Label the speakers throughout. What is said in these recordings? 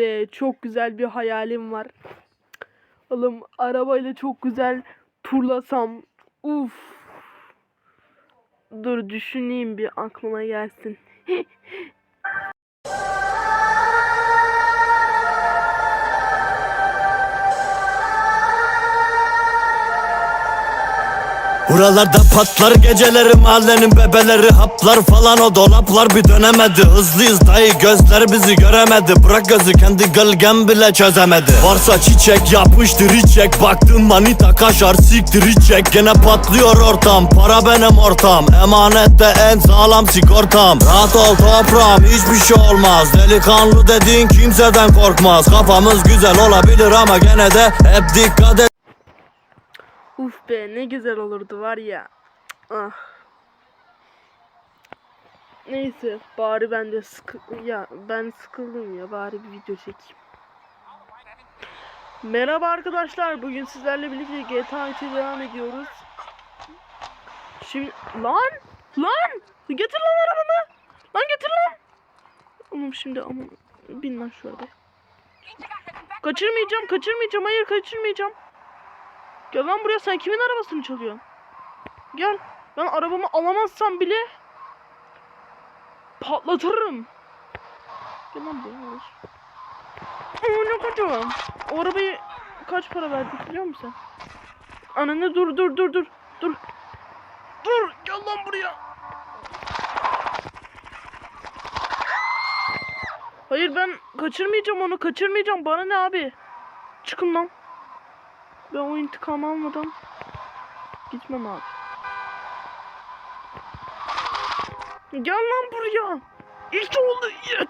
Speaker 1: be çok güzel bir hayalim var. Oğlum arabayla çok güzel turlasam. Uf. Dur düşüneyim bir aklıma gelsin.
Speaker 2: Buralarda patlar geceleri mahallenin bebeleri Haplar falan o dolaplar bir dönemedi. Hızlıyız dayı gözler bizi göremedi. Bırak gözü kendi gölgem bile çözemedi. Varsa çiçek yapıştır içek. Baktın manita kaşar siktir içek. Gene patlıyor ortam para benim ortam. Emanette en sağlam sigortam. Rahat ol toprağım hiçbir şey olmaz. Delikanlı dediğin kimseden korkmaz. Kafamız güzel olabilir ama gene de hep dikkat et
Speaker 1: Uf be ne güzel olurdu var ya. Ah. Neyse bari ben de sıkı ya ben sıkıldım ya bari bir video çekeyim. Merhaba arkadaşlar bugün sizlerle birlikte GTA 3'e devam ediyoruz. Şimdi lan lan getir lan arabamı. Lan getir lan. Oğlum şimdi ama bin lan şu arabaya. Kaçırmayacağım kaçırmayacağım hayır kaçırmayacağım. Gel lan buraya sen kimin arabasını çalıyorsun? Gel. Ben arabamı alamazsam bile patlatırım. Gel lan buraya. Aa ne kaçıyor? O arabayı kaç para verdik biliyor musun sen? Ananı dur dur dur dur. Dur. Dur gel lan buraya. Hayır ben kaçırmayacağım onu kaçırmayacağım bana ne abi? Çıkın lan. Ben o intikamı almadan gitmem abi. Gel lan buraya. İşte oldu. Yet.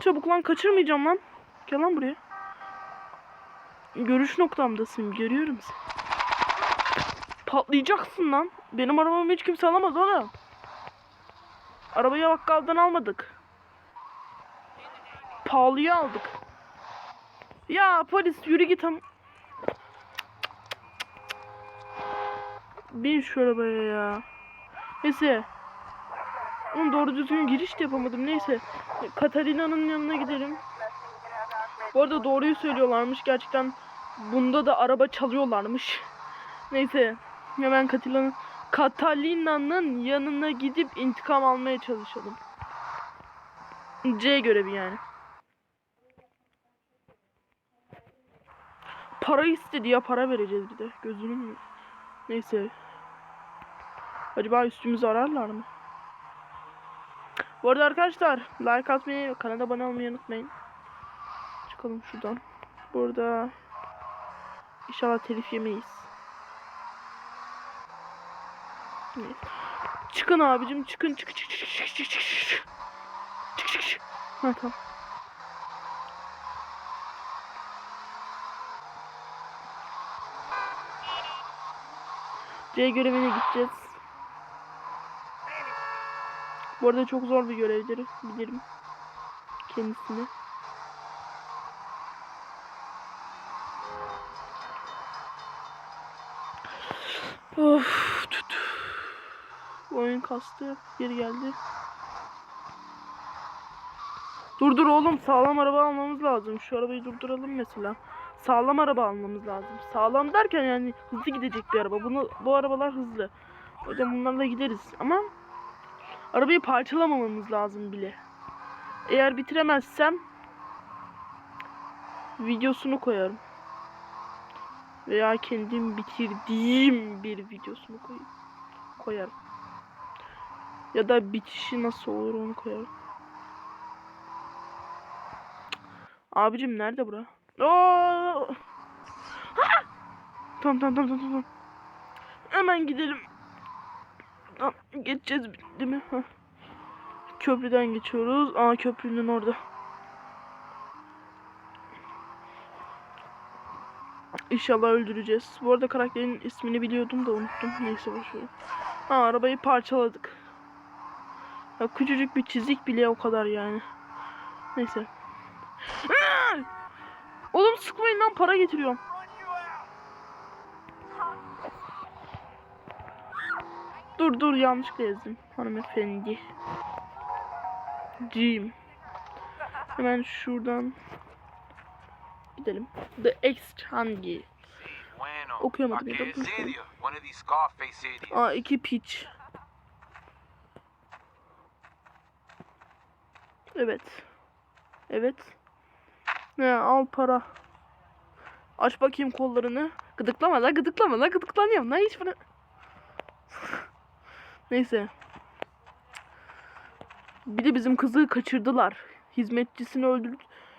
Speaker 1: Çabuk lan kaçırmayacağım lan. Gel lan buraya. Görüş noktamdasın. Görüyorum seni. Patlayacaksın lan. Benim arabamı hiç kimse alamaz oğlum. Arabayı bakkaldan almadık. Pahalıya aldık. Ya polis yürü git Bin şu arabaya ya. Neyse. Oğlum doğru düzgün giriş de yapamadım. Neyse. Katarina'nın yanına gidelim. Bu arada doğruyu söylüyorlarmış. Gerçekten bunda da araba çalıyorlarmış. Neyse. Hemen Katalina'nın Katalina'nın yanına gidip intikam almaya çalışalım. C görevi yani. Para istedi ya para vereceğiz bir de. Gözünün mü? Neyse. Acaba üstümüzü ararlar mı? Bu arada arkadaşlar like atmayı ve kanala abone olmayı unutmayın. Çıkalım şuradan. Burada inşallah telif yemeyiz. Çıkın abicim çıkın çık çık çık çık çık çık çık çık çık çık Ha tamam. C görevine gideceğiz. Bu arada çok zor bir görevdir. Bilirim. Kendisini. Of. Tut. Oyun kastı. Geri geldi. Dur dur oğlum sağlam araba almamız lazım. Şu arabayı durduralım mesela. Sağlam araba almamız lazım. Sağlam derken yani hızlı gidecek bir araba. Bunu bu arabalar hızlı. O yüzden bunlarla gideriz ama arabayı parçalamamamız lazım bile. Eğer bitiremezsem videosunu koyarım. Veya kendim bitirdiğim bir videosunu koyayım. Koyarım. Ya da bitişi nasıl olur onu koyarım. Abicim nerede bura? Oo! Ha! Tamam tamam tamam tamam. Hemen gidelim. Tamam, geçeceğiz değil mi? Hah. Köprüden geçiyoruz. Aa köprünün orada. İnşallah öldüreceğiz. Bu arada karakterin ismini biliyordum da unuttum. Neyse boşver. Ha arabayı parçaladık. Ya küçücük bir çizik bile o kadar yani. Neyse. Aa! Oğlum sıkmayın lan para getiriyorum. Dur dur yanlışlıkla yazdım hanımefendi. Cim. Hemen şuradan gidelim. The Exchange. Okuyamadım. Aa iki piç. Evet. Evet. Ne al para. Aç bakayım kollarını. Gıdıklama la gıdıklama la gıdıklanıyorum la hiç bana. Neyse. Bir de bizim kızı kaçırdılar. Hizmetçisini öldür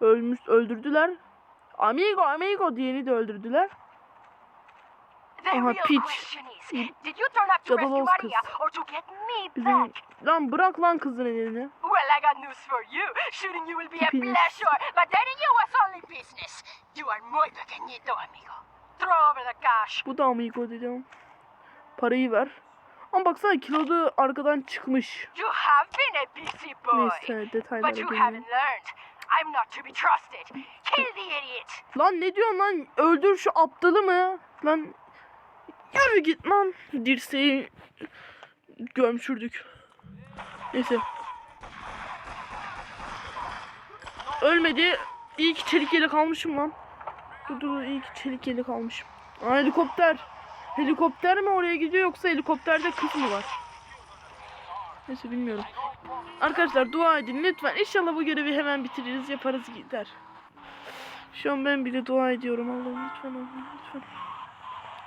Speaker 1: ölmüş öldürdüler. Amigo amigo diyeni de öldürdüler.
Speaker 3: To
Speaker 1: Cadaloz
Speaker 3: rescue
Speaker 1: kız. Bizim lan bırak lan kızın elini.
Speaker 3: Well, I got news for you. Shooting you will be a pleasure, but dating you was only business. You are muy pequeñito, amigo. Throw over the cash.
Speaker 1: Bu da amigo dedim. Parayı ver. Ama baksana kilodu arkadan çıkmış.
Speaker 3: You have been a busy boy,
Speaker 1: Neyse detaylara
Speaker 3: but you haven't learned. I'm not to be trusted. Kill the idiot.
Speaker 1: Lan ne diyorsun lan? Öldür şu aptalı mı? Lan yürü git lan. Dirseği gömçürdük. Neyse. Ölmedi. İyi ki çelik yelek almışım lan. Dur dur iyi ki çelik yelek almışım. Aa, helikopter. Helikopter mi oraya gidiyor yoksa helikopterde kız mı var? Neyse bilmiyorum. Arkadaşlar dua edin lütfen. İnşallah bu görevi hemen bitiririz yaparız gider. Şu an ben bile dua ediyorum Allah'ım lütfen Allah'ım lütfen.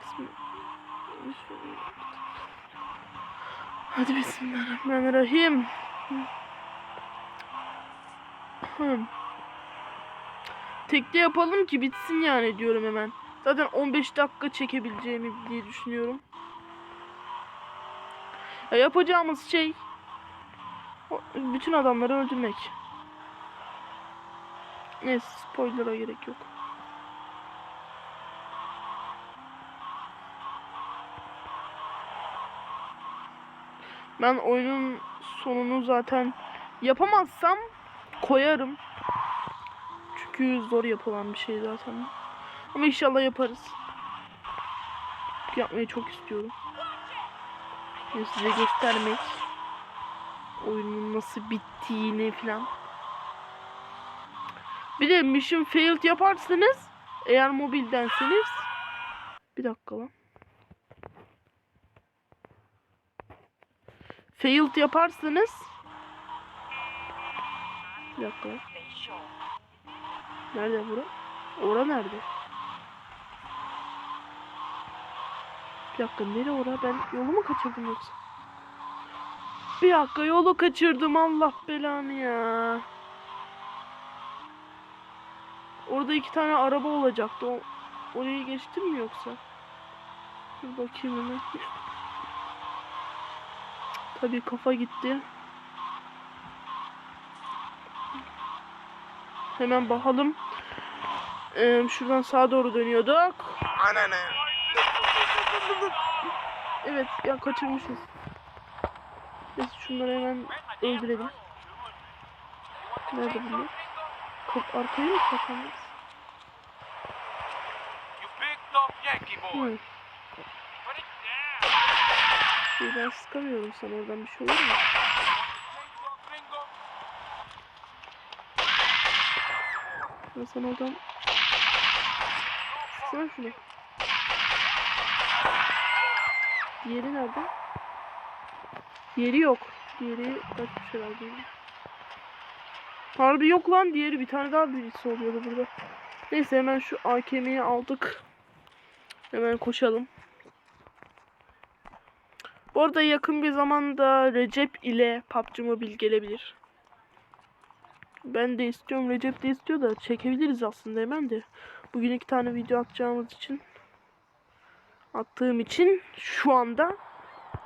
Speaker 1: Bismillah. Hadi bismillahirrahmanirrahim. Tekte yapalım ki bitsin yani diyorum hemen. Zaten 15 dakika çekebileceğimi diye düşünüyorum. Ya yapacağımız şey bütün adamları öldürmek. Neyse spoiler'a gerek yok. Ben oyunun sonunu zaten yapamazsam koyarım. Çünkü zor yapılan bir şey zaten. Ama inşallah yaparız. Yapmayı çok istiyorum. Ve size göstermek oyunun nasıl bittiğini falan. Bir de mission failed yaparsınız. Eğer mobildenseniz. Bir dakika lan. Failed yaparsınız. Bir dakika. Nerede bura? Ora nerede? Bir dakika nere ora? Ben yolu mu kaçırdım yoksa? Bir dakika yolu kaçırdım Allah belanı ya. Orada iki tane araba olacaktı. O, oraya geçtim mi yoksa? Dur bakayım hemen. Tabii kafa gitti. Hemen bakalım. Ee, şuradan sağa doğru dönüyorduk. Ananı. Evet ya kaçırmışız. Neyse şunları hemen öldürelim. Nerede bunlar? Kap arkaya mı kapanmış?
Speaker 4: You
Speaker 1: İyi, Ben sıkamıyorum sana oradan bir şey olur mu? Ben sana oradan... Sıksana şunu. Diğeri nerede? Diğeri yok. Diğeri kaçmış herhalde. Harbi yok lan diğeri bir tane daha birisi oluyordu burada. Neyse hemen şu AKM'yi aldık. Hemen koşalım. Bu arada yakın bir zamanda Recep ile PUBG Mobile gelebilir. Ben de istiyorum. Recep de istiyor da çekebiliriz aslında hemen de. Bugün iki tane video atacağımız için attığım için şu anda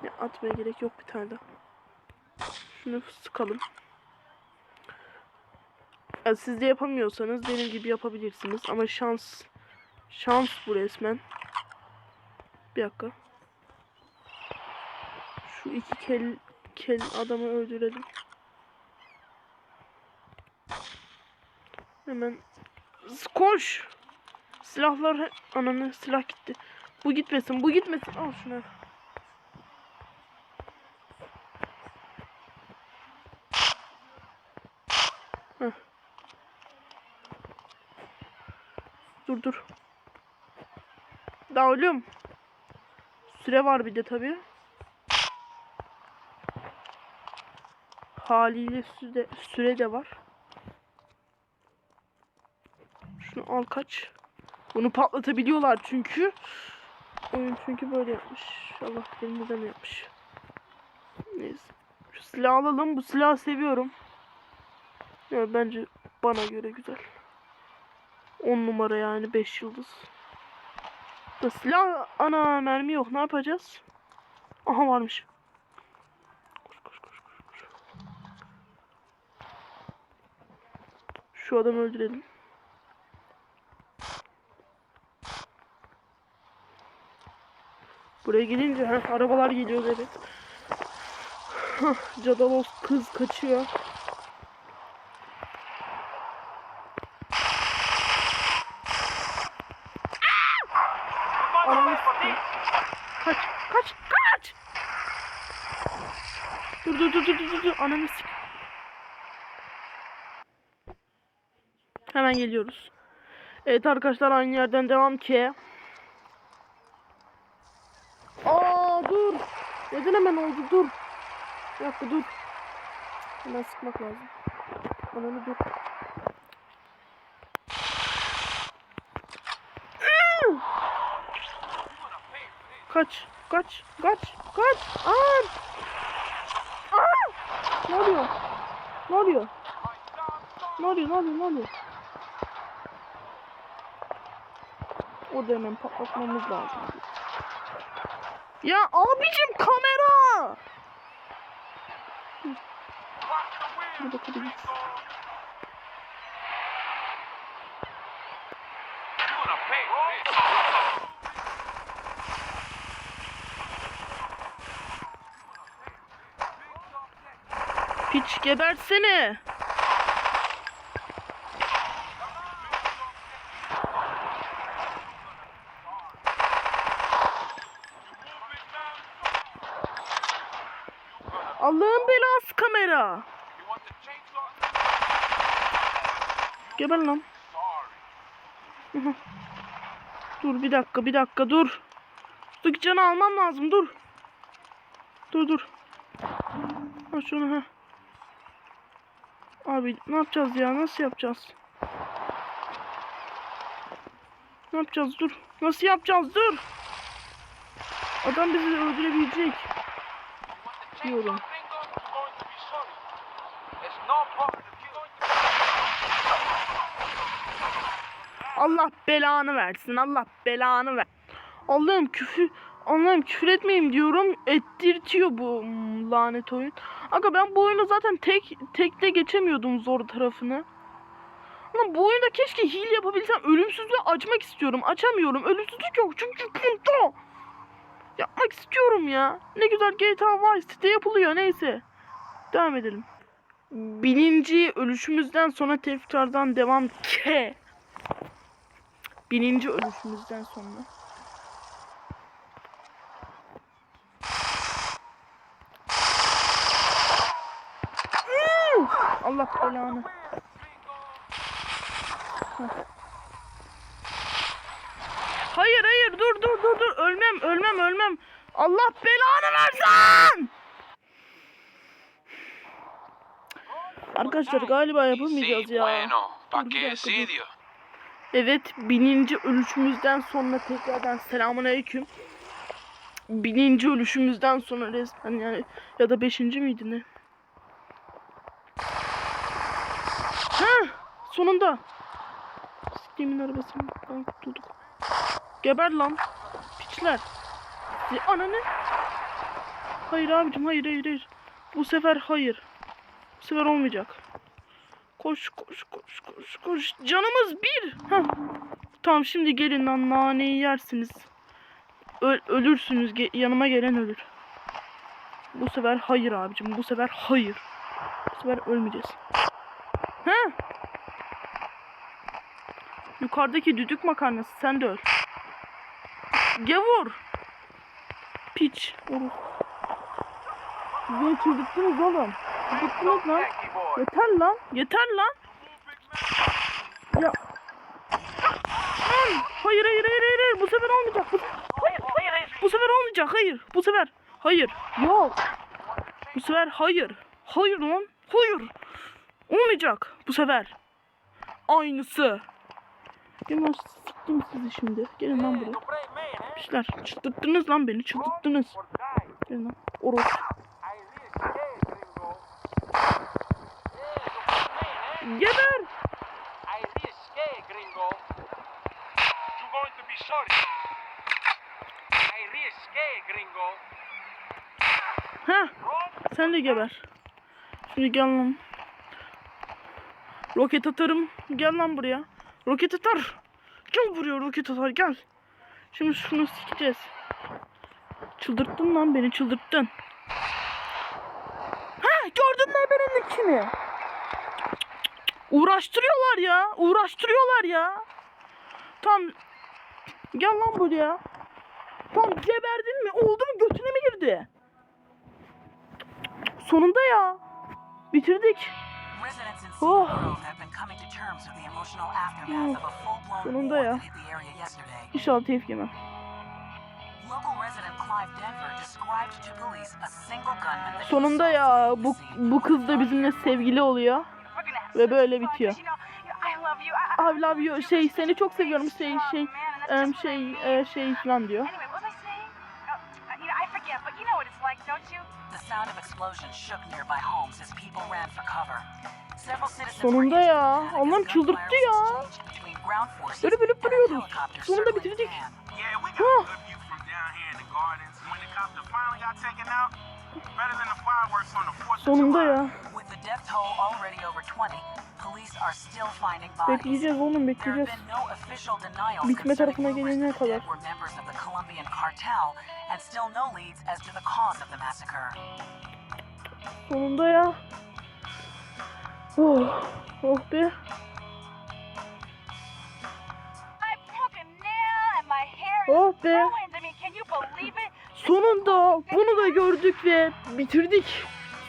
Speaker 1: ya, atmaya gerek yok bir tane daha. Şunu sıkalım. Ya, siz de yapamıyorsanız benim gibi yapabilirsiniz ama şans şans bu resmen. Bir dakika. Şu iki kel, kel adamı öldürelim. Hemen koş. Silahlar ananı silah gitti. Bu gitmesin, bu gitmesin. Al şunu. Dur dur. Daha ölüyorum. Süre var bir de tabii. Haliyle süre, süre de var. Şunu al kaç. Bunu patlatabiliyorlar çünkü. Oyun çünkü böyle yapmış. Allah benim neden yapmış. Neyse. Şu silahı alalım. Bu silahı seviyorum. Ya bence bana göre güzel. 10 numara yani 5 yıldız. Da silah ana mermi yok. Ne yapacağız? Aha varmış. Şu adamı öldürelim. Buraya gelince ha, arabalar geliyor evet. Cadalos kız kaçıyor. Kaç, kaç, kaç! Dur dur dur dur dur dur ananı Hemen geliyoruz. Evet arkadaşlar aynı yerden devam ki. Aa dur. Neden hemen oldu dur. Bir dakika dur. Hemen sıkmak lazım. Ananı dur. Kaç, kaç, kaç, kaç. Aa! Aa! Ne oluyor? Ne oluyor? Ne oluyor, ne oluyor, ne oluyor? Orada hemen patlatmamız lazım. Ya abicim kamera! Bir
Speaker 4: this.
Speaker 1: Piç gebertsene.
Speaker 4: Chainsaw?
Speaker 1: Geber lan. Dur bir dakika bir dakika dur. Üstteki canı almam lazım dur. Dur dur. Ha şunu ha. Abi ne yapacağız ya nasıl yapacağız? Ne yapacağız dur. Nasıl yapacağız dur. Adam bizi öldürebilecek. Diyorum.
Speaker 4: Bingo, you're going to be sorry. It's no part of the
Speaker 1: Allah belanı versin. Allah belanı ver. Allah'ım küfür Allah'ım küfür etmeyeyim diyorum. Ettirtiyor bu lanet oyun. Aga ben bu oyunu zaten tek tekte geçemiyordum zor tarafını. Ama bu oyunda keşke hile yapabilsem. Ölümsüzlüğü açmak istiyorum. Açamıyorum. Ölümsüzlük yok çünkü punto. Yapmak istiyorum ya. Ne güzel GTA Vice City'de yapılıyor neyse. Devam edelim. Bininci ölüşümüzden sonra tekrardan devam ke. Bininci ölüşümüzden sonra. Allah belanı. Hayır hayır dur dur dur dur ölmem ölmem ölmem. Allah belanı versin. Arkadaşlar galiba yapamayacağız ya.
Speaker 4: Bueno, pa qué?
Speaker 1: Evet bininci ölüşümüzden sonra tekrardan selamun aleyküm. Bininci ölüşümüzden sonra resmen yani ya da beşinci miydi ne? Ha sonunda. Siktiğimin arabasından kurtulduk. Geber lan. Piçler. Ya, ananı. Hayır abicim hayır hayır hayır. Bu sefer hayır. Bu sefer olmayacak. Koş koş koş Canımız bir. Heh. Tamam şimdi gelin lan naneyi yersiniz. Ö- ölürsünüz. Ge- yanıma gelen ölür. Bu sefer hayır abicim. Bu sefer hayır. Bu sefer ölmeyeceğiz. He? Yukarıdaki düdük makarnası sen de öl. Gavur. Piç. Oruç. Beni çıldırttınız oğlum. Çıldırttınız lan. Yeter lan. Yeter lan. Ya. Hayır hayır hayır hayır bu sefer olmayacak. Bu... Hayır hayır hayır. Bu sefer olmayacak. Hayır. Bu sefer. Hayır. Yok. Bu sefer hayır. Hayır lan. Hayır. Olmayacak bu sefer. Aynısı. Gelin lan sıktım sizi şimdi. Gelin lan buraya. Pisler. Çıldırttınız lan beni. Çıldırttınız. Gelin lan. Oros. Geber
Speaker 4: scared, gringo. You're going to be sorry. I really scared, gringo.
Speaker 1: Ha. Sen de geber. Şimdi gel lan. Roket atarım. Gel lan buraya. Roket atar. Gel buraya roket atar gel. Şimdi şunu sikeceğiz. Çıldırttın lan beni çıldırttın. Ha gördün mü benim içini? Uğraştırıyorlar ya. Uğraştırıyorlar ya. Tam gel lan buraya. Tam geberdin mi? Oldu mu? Götüne mi girdi? Sonunda ya. Bitirdik. Oh.
Speaker 5: Full-blown
Speaker 1: Sonunda ya. İnşallah
Speaker 5: he
Speaker 1: Sonunda ya bu bu kız da bizimle sevgili oluyor. Ve böyle bitiyor.
Speaker 3: I love you. I, I
Speaker 1: I love you. Şey seni çok seviyorum. Şey şey em, şey e, şey falan diyor.
Speaker 3: Oh,
Speaker 1: Sonunda ya. Allah'ım çıldırttı ya. Böyle bölüp duruyoruz. Sonunda bitirdik.
Speaker 5: the dam.
Speaker 6: Yeah, we got
Speaker 1: Huh.
Speaker 6: a good view from down here in the gardens. When the copter finally got taken out, better than the fireworks on the 4th of
Speaker 1: Sonunda ya.
Speaker 5: Death toll already over 20, police are still finding bodies.
Speaker 1: Bekleyeceğiz oğlum
Speaker 5: There have
Speaker 1: bekleyeceğiz.
Speaker 5: been no official denials
Speaker 1: Bitme tarafına gelene kadar.
Speaker 5: were members of the Colombian cartel and still no leads as to the cause of the massacre.
Speaker 1: Sonunda ya. Oh, oh be.
Speaker 3: I broke a nail and my hair is
Speaker 1: Oh be.
Speaker 3: ruined. I mean, can you believe it?
Speaker 1: Sonunda bunu da gördük ve bitirdik.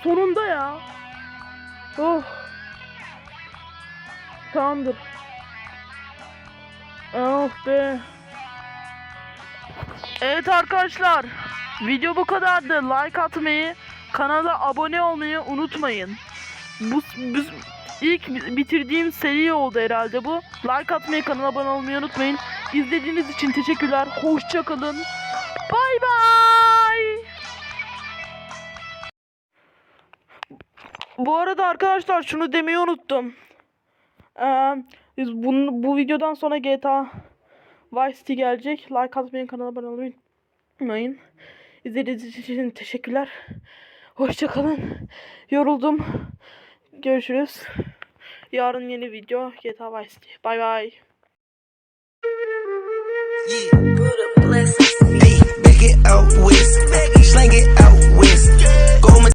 Speaker 1: Sonunda ya. Oh. Tamamdır. Oh be. Evet arkadaşlar. Video bu kadardı. Like atmayı, kanala abone olmayı unutmayın. Bu, bu ilk bitirdiğim seri oldu herhalde bu. Like atmayı, kanala abone olmayı unutmayın. İzlediğiniz için teşekkürler. Hoşça kalın. Bay bay. Bu arada arkadaşlar şunu demeyi unuttum. Ee, bunu, bu videodan sonra GTA Vice City gelecek. Like atmayı, kanala abone olmayı unutmayın. İzlediğiniz için teşekkürler. Hoşça kalın. Yoruldum. Görüşürüz. Yarın yeni video GTA Vice City. Bay bay.
Speaker 7: Yeah, big it out with, slang it out with.